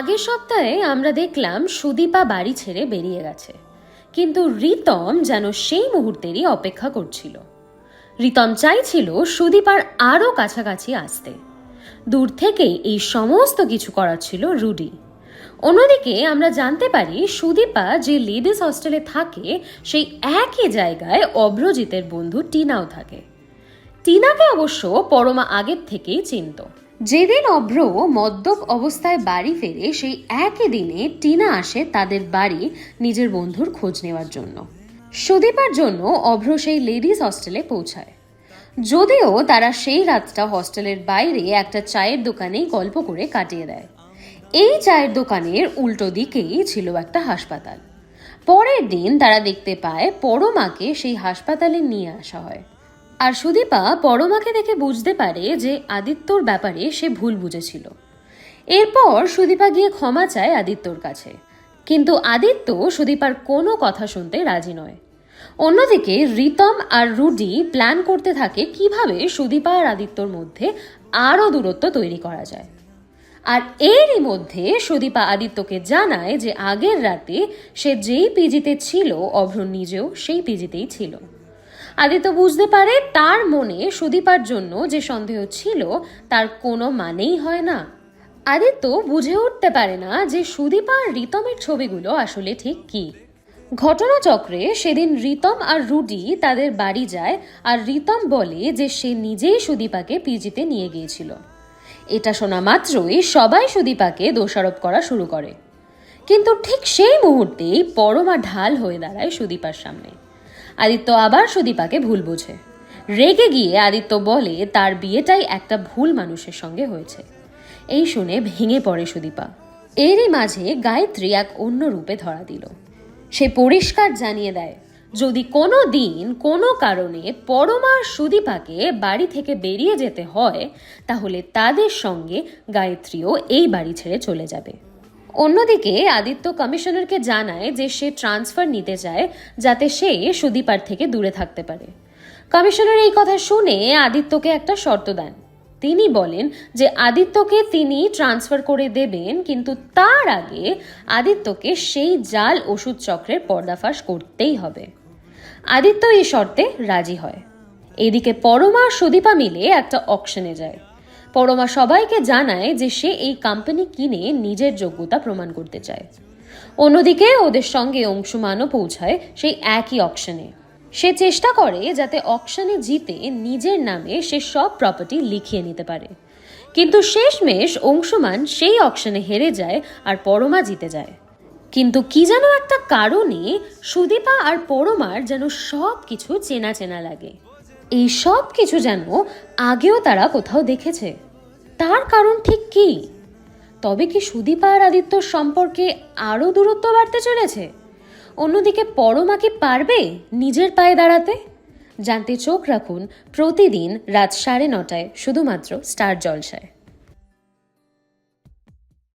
আগের সপ্তাহে আমরা দেখলাম সুদীপা বাড়ি ছেড়ে বেরিয়ে গেছে। কিন্তু রিতম যেন সেই মুহূর্তেরই অপেক্ষা করছিল। রিতম চাইছিল সুদীপার আরও কাছাকাছি আসতে। দূর থেকেই এই সমস্ত কিছু করার ছিল রুডি। অন্যদিকে আমরা জানতে পারি সুদীপা যে লেডিস হস্টেলে থাকে, সেই একই জায়গায় অভ্রজিতের বন্ধু টিনাও থাকে। টিনাকে অবশ্য পরমা আগের থেকেই চিনত। যেদিন অভ্র মদ্যপ অবস্থায় বাড়ি ফেরে, সেই একই দিনে টিনা আসে তাদের বাড়ি নিজের বন্ধুর খোঁজ নেওয়ার জন্য। সুদীপার জন্য অভ্র সেই লেডিস হস্টেলে পৌঁছায়। যদিও তারা সেই রাতটা হস্টেলের বাইরে একটা চায়ের দোকানেই গল্প করে কাটিয়ে দেয়। এই চায়ের দোকানের উল্টো দিকেই ছিল একটা হাসপাতাল। পরের দিন তারা দেখতে পায় পরমাকে সেই হাসপাতালে নিয়ে আসা হয়। আর সুদীপা পরমাকে দেখে বুঝতে পারে যে আদিত্যর ব্যাপারে সে ভুল বুঝেছিল। এরপর সুদীপা গিয়ে ক্ষমা চায় আদিত্যর কাছে। কিন্তু আদিত্য সুদীপার কোনো কথা শুনতে রাজি নয়। অন্যদিকে রিতম আর রুডি প্ল্যান করতে থাকে কীভাবে সুদীপা আর আদিত্যর মধ্যে আরও দূরত্ব তৈরি করা যায়। আর এরই মধ্যে সুদীপা আদিত্যকে জানায় যে আগের রাতে সে যেই পিজিতে ছিল অভ্র নিজেও সেই পিজিতেই ছিল। আদিত্য বুঝতে পারে তার মনে সুদীপার জন্য যে সন্দেহ ছিল, তার কোনো মানেই হয় না। আদিত্য বুঝে উঠতে পারে না যে সুদীপা আর রিতমের ছবিগুলো আসলে ঠিক কী। ঘটনাচক্রে সেদিন রিতম আর রুডি তাদের বাড়ি যায় আর রিতম বলে যে সে নিজেই সুদীপাকে পিজিতে নিয়ে গিয়েছিল। এটা শোনা মাত্রই সবাই সুদীপাকে দোষারোপ করা শুরু করে। কিন্তু ঠিক সেই মুহূর্তেই পরমা ঢাল হয়ে দাঁড়ায় সুদীপার সামনে। আদিত্য আবার সুদীপাকে ভুল বোঝে। রেগে গিয়ে আদিত্য বলে, তার বিয়েটাই একটা ভুল মানুষের সঙ্গে হয়েছে। এই শুনে ভেঙে পড়ে সুদীপা। এরই মাঝে গায়ত্রী এক অন্য রূপে ধরা দিল। সে পরিষ্কার জানিয়ে দেয়, যদি কোনো দিন কোনো কারণে পরমার সুদীপাকে বাড়ি থেকে বেরিয়ে যেতে হয়, তাহলে তাদের সঙ্গে গায়ত্রীও এই বাড়ি ছেড়ে চলে যাবে। অন্যদিকে আদিত্য কমিশনারকে জানায় যে সে ট্রান্সফার নিতে চায় যাতে সে সুদীপার থেকে দূরে থাকতে পারে। কমিশনার এই কথা শুনে আদিত্যকে একটা শর্ত দেন। তিনি বলেন যে আদিত্যকে তিনি ট্রান্সফার করে দেবেন, কিন্তু তার আগে আদিত্যকে সেই জাল ওষুধ চক্রের পর্দাফাশ করতেই হবে। আদিত্য এই শর্তে রাজি হয়। এদিকে পরমা সুদীপা মিলে একটা অকশনে যায়। পরমা সবাইকে জানায় যে সে এই কোম্পানি কিনে নিজের যোগ্যতা প্রমাণ করতে চায়। অন্যদিকে ওদের সঙ্গে অংশুমানও পৌঁছায় সেই একই অকশনে সে চেষ্টা করে যাতে অকশনে জিতে নিজের নামে সে সব প্রপার্টি লিখিয়ে নিতে পারে। কিন্তু শেষমেশ অংশুমান সেই অকশনে হেরে যায় আর পরমা জিতে যায়। কিন্তু কি যেন একটা কারণে সুদীপা আর পরমার যেন সব কিছু চেনা চেনা লাগে। এই সব কিছু যেন আগেও তারা কোথাও দেখেছে। তার কারণ ঠিক কি? তবে কি সুদীপা আর আদিত্যর সম্পর্কে আরও দূরত্ব বাড়তে চলেছে? অন্যদিকে পরমা কি পারবে নিজের পায়ে দাঁড়াতে? জানতে চোখ রাখুন, প্রতিদিন রাত সাড়ে নটায় শুধুমাত্র স্টার জলসায়।